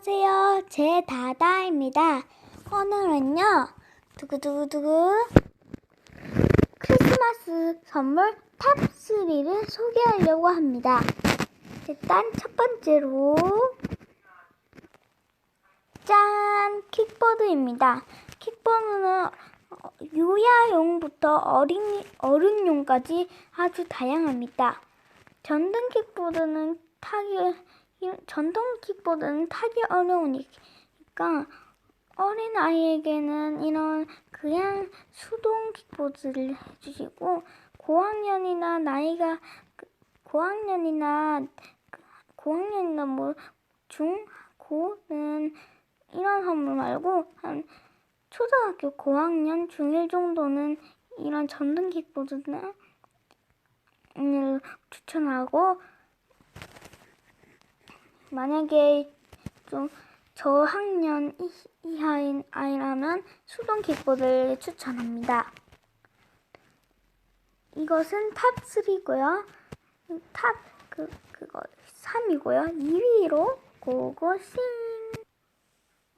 안녕하세요. 제 다다입니다. 오늘은요, 두구두구두구, 크리스마스 선물 탑3를 소개하려고 합니다. 일단 첫 번째로, 짠! 킥보드입니다. 킥보드는 어, 유아용부터 어린, 어른용까지 아주 다양합니다. 전등 킥보드는 타기 이- 전동 킥보드는 타기 어려우니까 어린 아이에게는 이런 그냥 수동 킥보드를 해주시고 고학년이나 나이가 그- 고학년이나 그- 고학년이나 뭐 중 고는 이런 선물 말고 한 초등학교 고학년 중1 정도는 이런 전등 킥보드는 을 추천하고 만약에 좀 저학년 이- 이하인 아이라면 수동 킥보드를 추천합니다. 이것은 탑3고요. 탑 그 그거 3이고요. 2위로 고고싱.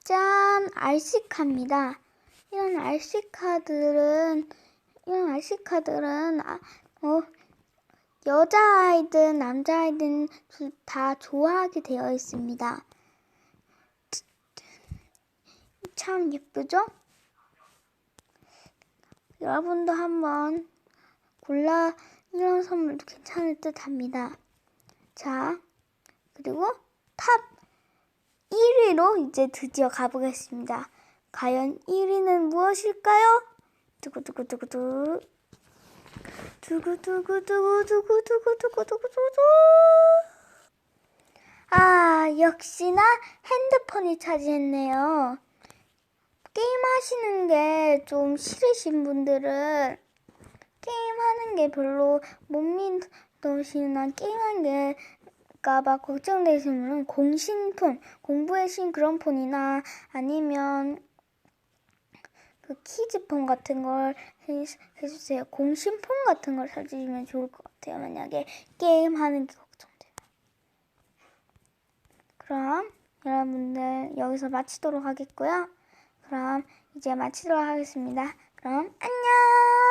짠, RC 카입니다. 이런 RC 카들은 이런 RC 카들은 아, 어 여자아이든 남자아이든 둘다 좋아하게 되어 있습니다. 참 예쁘죠? 여러분도 한번 골라 이런 선물도 괜찮을 듯 합니다. 자, 그리고 탑 1위로 이제 드디어 가보겠습니다. 과연 1위는 무엇일까요? 두구두구두구두. 두구두구두구두구두구두구두구두구 아 역시나 핸드폰이 차지했네요 게임 하시는 게 좀 싫으신 분들은 게임 하는 게 별로 못 믿으시나 게임 하는 게 까봐 걱정되시는 분은 공신폰 공부의 신 그런 폰이나 아니면 그 키즈폰 같은 걸 해, 해주세요. 공신폰 같은 걸 사주시면 좋을 것 같아요. 만약에 게임하는 게 걱정돼요. 그럼 여러분들 여기서 마치도록 하겠고요. 그럼 이제 마치도록 하겠습니다. 그럼 안녕!